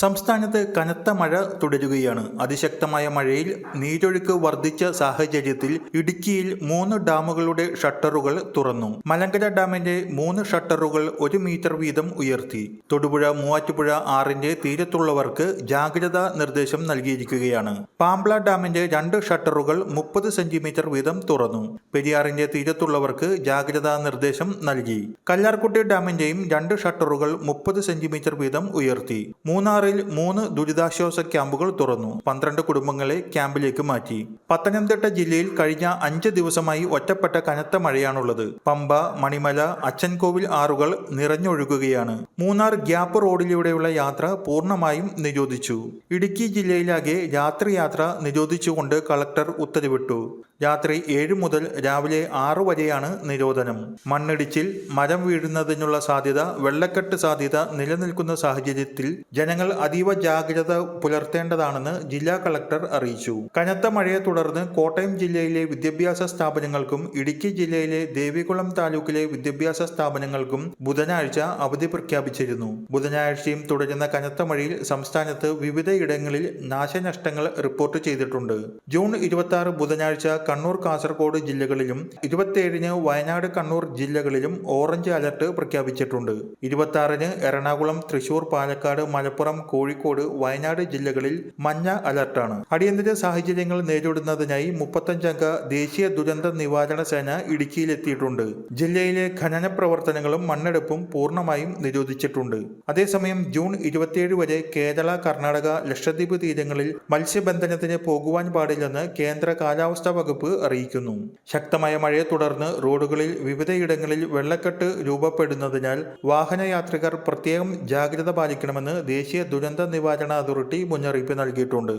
സംസ്ഥാനത്ത് കനത്ത മഴ തുടരുകയാണ്. അതിശക്തമായ മഴയിൽ നീരൊഴുക്ക് വർദ്ധിച്ച സാഹചര്യത്തിൽ ഇടുക്കിയിൽ മൂന്ന് ഡാമുകളുടെ ഷട്ടറുകൾ തുറന്നു. മലങ്കര ഡാമിന്റെ മൂന്ന് ഷട്ടറുകൾ ഒരു മീറ്റർ വീതം ഉയർത്തി. തൊടുപുഴ മൂവാറ്റുപുഴ ആറിന്റെ തീരത്തുള്ളവർക്ക് ജാഗ്രതാ നിർദ്ദേശം നൽകിയിരിക്കുകയാണ്. പാമ്പ്ല ഡാമിന്റെ രണ്ട് ഷട്ടറുകൾ മുപ്പത് സെന്റിമീറ്റർ വീതം തുറന്നു. പെരിയാറിന്റെ തീരത്തുള്ളവർക്ക് ജാഗ്രതാ നിർദ്ദേശം നൽകി. കല്ലാർകുട്ടി ഡാമിന്റെയും രണ്ട് ഷട്ടറുകൾ മുപ്പത് സെന്റിമീറ്റർ വീതം ഉയർത്തി. മൂന്നാറിൽ മൂന്ന് ദുരിതാശ്വാസ ക്യാമ്പുകൾ തുറന്നു. പന്ത്രണ്ട് കുടുംബങ്ങളെ ക്യാമ്പിലേക്ക് മാറ്റി. പത്തനംതിട്ട ജില്ലയിൽ കഴിഞ്ഞ അഞ്ച് ദിവസമായി ഒറ്റപ്പെട്ട കനത്ത മഴയാണുള്ളത്. പമ്പ മണിമല അച്ചൻകോവിൽ ആറുകൾ നിറഞ്ഞൊഴുകുകയാണ്. മൂന്നാർ ഗ്യാപ്പ് റോഡിലൂടെയുള്ള യാത്ര പൂർണമായും നിരോധിച്ചു. ഇടുക്കി ജില്ലയിലാകെ രാത്രിയാത്ര നിരോധിച്ചുകൊണ്ട് കളക്ടർ ഉത്തരവിട്ടു. രാത്രി ഏഴ് മുതൽ രാവിലെ ആറ് വരെയാണ് നിരോധനം. മണ്ണിടിച്ചിൽ മരം വീഴുന്നതിനുള്ള സാധ്യത വെള്ളക്കെട്ട് സാധ്യത നിലനിൽക്കുന്ന സാഹചര്യത്തിൽ ജനങ്ങൾ അതീവ ജാഗ്രത പുലർത്തേണ്ടതാണെന്ന് ജില്ലാ കളക്ടർ അറിയിച്ചു. കനത്ത മഴയെ തുടർന്ന് കോട്ടയം ജില്ലയിലെ വിദ്യാഭ്യാസ സ്ഥാപനങ്ങൾക്കും ഇടുക്കി ജില്ലയിലെ ദേവികുളം താലൂക്കിലെ വിദ്യാഭ്യാസ സ്ഥാപനങ്ങൾക്കും ബുധനാഴ്ച അവധി പ്രഖ്യാപിച്ചിരുന്നു. ബുധനാഴ്ചയും തുടരുന്ന കനത്ത മഴയിൽ സംസ്ഥാനത്ത് വിവിധയിടങ്ങളിൽ നാശനഷ്ടങ്ങൾ റിപ്പോർട്ട് ചെയ്തിട്ടുണ്ട്. ജൂൺ ഇരുപത്തി ബുധനാഴ്ച കണ്ണൂർ കാസർഗോഡ് ജില്ലകളിലും ഇരുപത്തിയേഴിന് വയനാട് കണ്ണൂർ ജില്ലകളിലും ഓറഞ്ച് അലർട്ട് പ്രഖ്യാപിച്ചിട്ടുണ്ട്. ഇരുപത്തി ആറിന് എറണാകുളം തൃശൂർ പാലക്കാട് മലപ്പുറം കോഴിക്കോട് വയനാട് ജില്ലകളിൽ മഞ്ഞ അലർട്ടാണ്. അടിയന്തര സാഹചര്യങ്ങൾ നേരിടുന്നതിനായി മുപ്പത്തഞ്ചംഗ ദേശീയ ദുരന്ത നിവാരണ സേന ഇടുക്കിയിലെത്തിയിട്ടുണ്ട്. ജില്ലയിലെ ഖനന പ്രവർത്തനങ്ങളും മണ്ണെടുപ്പും പൂർണമായും നിരോധിച്ചിട്ടുണ്ട്. അതേസമയം ജൂൺ ഇരുപത്തിയേഴ് വരെ കേരള കർണാടക ലക്ഷദ്വീപ് തീരങ്ങളിൽ മത്സ്യബന്ധനത്തിന് പോകുവാൻ പാടില്ലെന്ന് കേന്ദ്ര കാലാവസ്ഥാ വകുപ്പ് അറിയിക്കുന്നു. ശക്തമായ മഴയെ തുടർന്ന് റോഡുകളിൽ വിവിധയിടങ്ങളിൽ വെള്ളക്കെട്ട് രൂപപ്പെടുന്നതിനാൽ വാഹനയാത്രികർ പ്രത്യേകം ജാഗ്രത പാലിക്കണമെന്ന് ദേശീയ ദുരന്ത നിവാരണ അതോറിറ്റി മുന്നറിയിപ്പ് നൽകിയിട്ടുണ്ട്.